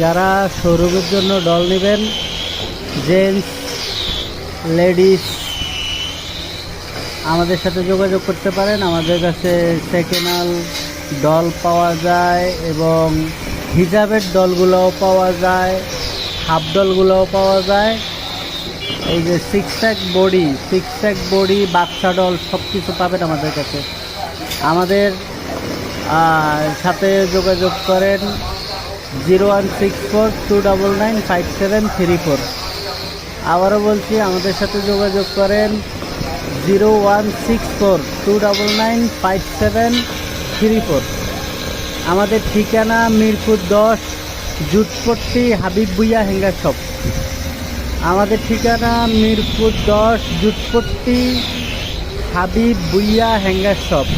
যারা শোরুমের জন্য ডল নেবেন, জেন্টস, লেডিস, আমাদের সাথে যোগাযোগ করতে পারেন। আমাদের কাছে সেকেন্ড ডল পাওয়া যায় এবং হিজাবের ডলগুলোও পাওয়া যায়, হাফ ডলগুলোও পাওয়া যায়। এই যে six pack body six pack body বাচ্চা ডল সব কিছু পাবেন আমাদের কাছে। আমাদের সাথে যোগাযোগ করেন। Zero one six four two double nine five seven three four. আবারও বলছি, আমাদের সাথে যোগাযোগ করেন zero one six four two double nine five seven three four. আমাদের ঠিকানা মিরপুর দশ, জুটপট্টি হাবিব ভুইয়া হ্যাঙ্গার শপ। আমাদের ঠিকানা মিরপুর দশ, জুটপট্টি হাবিব বুইয়া হ্যাঙ্গার শপ।